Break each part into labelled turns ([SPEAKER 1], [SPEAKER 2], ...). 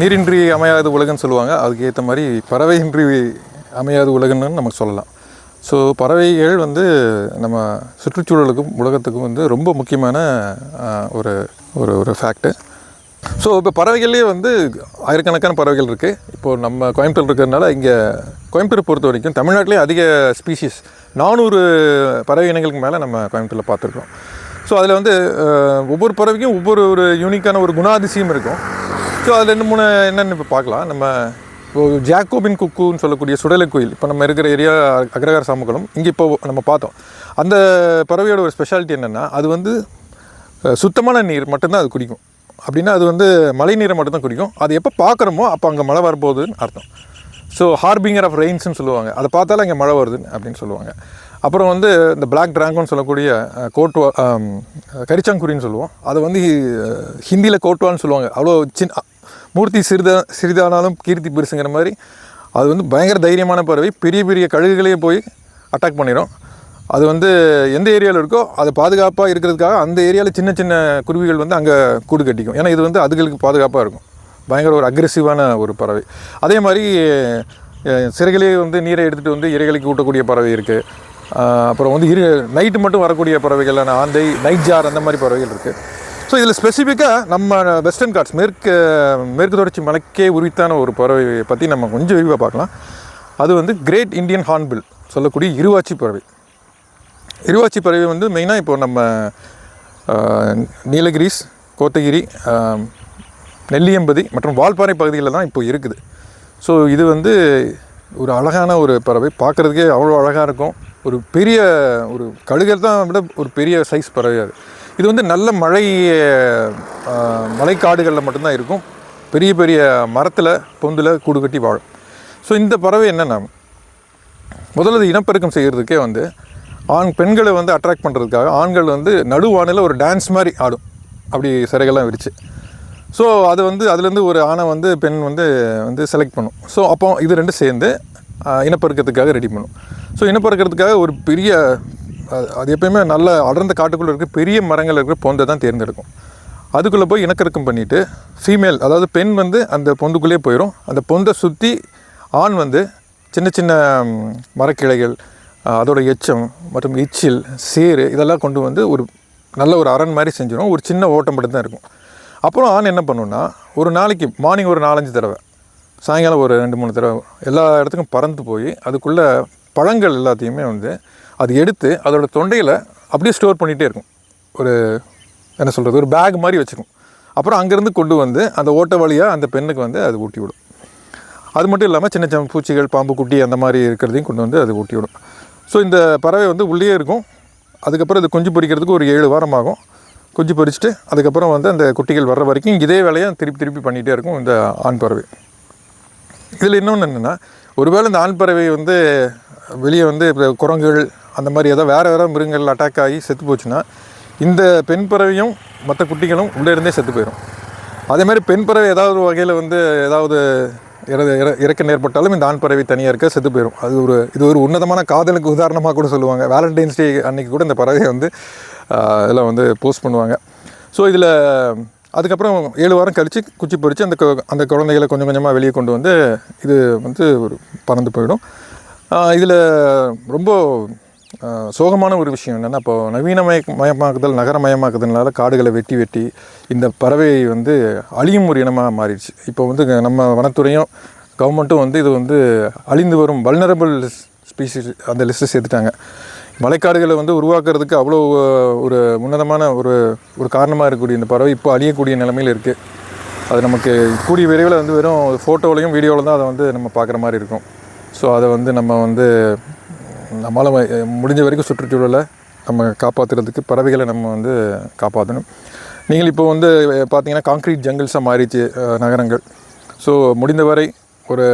[SPEAKER 1] நீரின்றி அமையாத உலகம்னு சொல்லுவாங்க. அதுக்கு ஏற்ற மாதிரி பறவையின்றி அமையாத உலகம்னு நமக்கு சொல்லலாம். ஸோ பறவைகள் வந்து நம்ம சுற்றுச்சூழலுக்கும் உலகத்துக்கும் வந்து ரொம்ப முக்கியமான ஒரு ஒரு ஒரு ஃபேக்ட்டு ஸோ இப்போ பறவைகள்லேயே வந்து ஆயிரக்கணக்கான பறவைகள் இருக்குது இப்போது நம்ம கோயம்புத்தூர் இருக்கிறதுனால இங்கே கோயம்புத்தூர் பொறுத்த வரைக்கும் தமிழ்நாட்டிலே அதிக ஸ்பீஷிஸ் நானூறு பறவை இனங்களுக்கு மேலே நம்ம கோயம்புத்தூரில் பார்த்துருக்கோம் ஸோ அதில் வந்து ஒவ்வொரு பறவைக்கும் ஒவ்வொரு ஒரு யூனிக்கான ஒரு குணாதிசயம் இருக்கும். ஸோ அது ரெண்டு மூணு என்னென்னு இப்போ பார்க்கலாம். நம்ம இப்போ ஜாக்கோபின் குக்குன்னு சொல்லக்கூடிய சுடலை கோயில் இப்போ நம்ம இருக்கிற ஏரியா அக்ரகார சாமுக்குளம் இங்கே இப்போ நம்ம பார்த்தோம். அந்த பறவையோட ஒரு ஸ்பெஷாலிட்டி என்னென்னா அது வந்து சுத்தமான நீர் மட்டும்தான் அது குடிக்கும். அப்படின்னா அது வந்து மழை நீரை மட்டும்தான் குடிக்கும். அது எப்போ பார்க்குறோமோ அப்போ அங்கே மழை வரப்போகுதுன்னு அர்த்தம். ஸோ ஹார்பிங்கர் ஆஃப் ரெயின்ஸ்னு சொல்லுவாங்க. அதை பார்த்தாலே அங்கே மழை வருதுன்னு அப்படின்னு சொல்லுவாங்க. அப்புறம் வந்து இந்த பிளாக் ட்ராங்கோன்னு சொல்லக்கூடிய கோட்வா கரிச்சாங்குரின்னு சொல்லுவோம். அதை வந்து ஹிந்தியில் கோட்வான்னு சொல்லுவாங்க. அவ்வளோ சின்ன மூர்த்தி சிறிதா சிறிதானாலும் கீர்த்தி பெருசுங்கிற மாதிரி அது வந்து பயங்கர தைரியமான பறவை பெரிய பெரிய கழுகுகளையே போய் அட்டாக் பண்ணிடும் அது வந்து எந்த ஏரியாவில் இருக்கோ அது பாதுகாப்பாக இருக்கிறதுக்காக அந்த ஏரியாவில் சின்ன சின்ன குருவிகள் வந்து அங்கே கூடு கட்டிக்கும். ஏன்னா இது வந்து அதுகளுக்கு பாதுகாப்பாக இருக்கும். பயங்கர ஒரு அக்ரெசிவான ஒரு பறவை. அதே மாதிரி சிறைகளே வந்து நீரை எடுத்துகிட்டு வந்து இறைகளுக்கு ஊட்டக்கூடிய பறவை இருக்குது அப்புறம் வந்து இரு நைட்டு மட்டும் வரக்கூடிய பறவைகள் ஆந்தை நைட் ஜார் அந்த மாதிரி பறவைகள் இருக்குது ஸோ இதில் ஸ்பெசிஃபிக்காக நம்ம வெஸ்டர்ன் காட்ஸ் மேற்கு மேற்கு தொடர்ச்சி மலைக்கே உரித்தான ஒரு பறவை பற்றி நம்ம கொஞ்சம் விரிவாக பார்க்கலாம். அது வந்து கிரேட் இந்தியன் ஹார்ன்பில் சொல்லக்கூடிய இருவாச்சி பறவை. இருவாச்சி பறவை வந்து மெயினாக இப்போ நம்ம நீலகிரிஸ் கோத்தகிரி நெல்லியம்பதி மற்றும் வால்பாறை பகுதிகளில் தான் இப்போ இருக்குது. ஸோ இது வந்து ஒரு அழகான ஒரு பறவை. பார்க்குறதுக்கே அவ்வளோ அழகாக இருக்கும். ஒரு பெரிய ஒரு கழுகர் தான் விட ஒரு பெரிய சைஸ் பறவை அது. இது வந்து நல்ல மழை மலைக்காடுகளில் மட்டும்தான் இருக்கும். பெரிய பெரிய மரத்தில் பொந்தில் கூடு கட்டி வாழும். ஸோ இந்த பறவை என்னென்னா முதல்ல இனப்பெருக்கம் செய்கிறதுக்கே வந்து ஆண் பெண்களை வந்து அட்ராக்ட் பண்ணுறதுக்காக ஆண்கள் வந்து நடுவானில் ஒரு டான்ஸ் மாதிரி ஆடும். அப்படி சிறைகள்லாம் விரித்து ஸோ அது வந்து அதுலேருந்து ஒரு ஆணை வந்து பெண் வந்து வந்து செலக்ட் பண்ணும். ஸோ அப்போ இது ரெண்டும் சேர்ந்து இனப்பெருக்கத்துக்காக ரெடி பண்ணும். ஸோ இனப்பெருக்கிறதுக்காக ஒரு பெரிய அது- அது எப்பயுமே நல்ல அடர்ந்த காட்டுக்குள்ளே இருக்க பெரிய மரங்கள் இருக்கிற பொந்தை தான் தேர்ந்தெடுக்கும். அதுக்குள்ளே போய் இனக்கருக்கம் பண்ணிவிட்டு ஃபீமேல் அதாவது பெண் வந்து அந்த பொந்துக்குள்ளேயே போயிடும் அந்த பொந்தை சுற்றி ஆண் வந்து சின்ன சின்ன மரக்கிளைகள் அதோட எச்சம் மற்றும் எச்சில் சேறு இதெல்லாம் கொண்டு வந்து ஒரு நல்ல ஒரு அரண் மாதிரி செஞ்சிடும் ஒரு சின்ன ஓட்டம் மட்டும் தான் இருக்கும். அப்புறம் ஆண் என்ன பண்ணுன்னா ஒரு நாளைக்கு மார்னிங் ஒரு நாலஞ்சு தடவை சாயங்காலம் ஒரு ரெண்டு மூணு தடவை எல்லா இடத்துக்கும் பறந்து போய் அதுக்குள்ளே பழங்கள் எல்லாத்தையுமே வந்து அது எடுத்து அதோட தொண்டையில் அப்படியே ஸ்டோர் பண்ணிகிட்டே இருக்கும். ஒரு என்ன சொல்கிறது ஒரு பேக் மாதிரி வச்சுக்கும் அப்புறம் அங்கேருந்து கொண்டு வந்து அந்த ஓட்ட வழியாக அந்த பெண்ணுக்கு வந்து அது ஊட்டி விடும். அது மட்டும் இல்லாமல் சின்ன சின்ன பூச்சிகள் பாம்பு குட்டி அந்த மாதிரி இருக்கிறதையும் கொண்டு வந்து அது ஊட்டி விடும். ஸோ இந்த பறவை வந்து உள்ளே இருக்கும். அதுக்கப்புறம் இது குஞ்சு பொறிக்கிறதுக்கு ஒரு ஏழு வாரம் ஆகும். குஞ்சு பொறிச்சிட்டு அதுக்கப்புறம் வந்து அந்த குட்டிகள் வர்ற வரைக்கும் இதே வேலையை திருப்பி திருப்பி பண்ணிகிட்டே இருக்கும் இந்த ஆண் பறவை. இதில் இன்னொன்று என்னென்னா ஒருவேளை இந்த ஆண் பறவை வந்து வெளியே வந்து இப்போ குரங்குகள் அந்த மாதிரி ஏதோ வேறு வேறு மிருகங்கள் அட்டாக் ஆகி செத்து போச்சுன்னா இந்த பெண் பறவையும் மற்ற குட்டிகளும் உள்ளே இருந்தே செத்து போயிடும் அதே மாதிரி பெண் பறவை ஏதாவது ஒரு வகையில் வந்து ஏதாவது இற இற- இறக்க நேர்பட்டாலும் இந்த ஆண் பறவை தனியாக இருக்க செத்து போயிடும் அது ஒரு இது ஒரு உன்னதமான காதலுக்கு உதாரணமாக கூட சொல்லுவாங்க. வேலண்டைன்ஸ் டே அன்றைக்கி கூட இந்த பறவையை வந்து இதெல்லாம் வந்து போஸ்ட் பண்ணுவாங்க. ஸோ இதில் அதுக்கப்புறம் ஏழு வாரம் கழித்து குச்சி பறித்து அந்த கு- அந்த குழந்தைகளை கொஞ்சம் கொஞ்சமாக வெளியே கொண்டு வந்து இது வந்து ஒரு பறந்து போயிடும். இதில் ரொம்ப சோகமான ஒரு விஷயம் என்னென்னா இப்போ நவீனமய மயமாக்குதல் நகரமயமாக்குதல்னால காடுகளை வெட்டி வெட்டி இந்த பறவை வந்து அழியும் ஒரு இனமாக மாறிடுச்சு. இப்போ வந்து நம்ம வனத்துறையும் கவர்மெண்ட்டும் வந்து இது வந்து அழிந்து வரும் வல்னரபிள் ஸ்பீசிஸ் அந்த லிஸ்ட்டு சேர்த்துட்டாங்க. மலைக்காடுகளை வந்து உருவாக்குறதுக்கு அவ்வளோ ஒரு உன்னதமான ஒரு ஒரு காரணமாக இருக்கக்கூடிய இந்த பறவை இப்போ அழியக்கூடிய நிலைமையில் இருக்குது அது நமக்கு கூடிய விரைவில் வந்து வெறும் ஃபோட்டோலையும் வீடியோவில் தான் அதை வந்து நம்ம பார்க்குற மாதிரி இருக்கும். ஸோ அதை வந்து நம்ம வந்து நம்மளால் முடிஞ்ச வரைக்கும் சுற்றுச்சூழலை நம்ம காப்பாற்றுறதுக்கு பறவைகளை நம்ம வந்து காப்பாற்றணும் நீங்கள் இப்போ வந்து பார்த்தீங்கன்னா காங்க்ரீட் ஜங்கிள்ஸாக மாறிச்சு நகரங்கள். ஸோ முடிந்தவரை ஒரு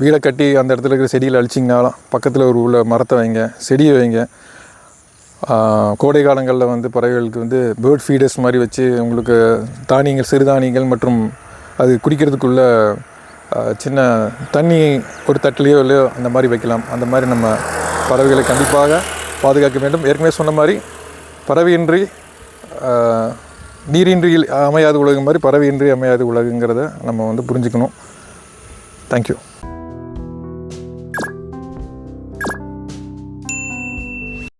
[SPEAKER 1] வீடை கட்டி அந்த இடத்துல இருக்கிற செடியில் அழிச்சிங்கனாலும் பக்கத்தில் ஒரு உள்ள மரத்தை வைங்க செடியை வைங்க. கோடை காலங்களில் வந்து பறவைகளுக்கு வந்து பேர்ட் ஃபீடர்ஸ் மாதிரி வச்சு உங்களுக்கு தானியங்கள் சிறுதானியங்கள் மற்றும் அது குடிக்கிறதுக்குள்ள சின்ன தண்ணி ஒரு தட்டிலையோ இல்லையோ அந்த மாதிரி வைக்கலாம். அந்த மாதிரி நம்ம பறவைகளை கண்டிப்பாக பாதுகாக்க வேண்டும். ஏற்கனவே சொன்ன மாதிரி பறவையின்றி நீரின்றி அமையாத உலகம் மாதிரி பறவையின்றி அமையாத உலகுங்கிறத நம்ம வந்து புரிஞ்சுக்கணும். தேங்க்யூ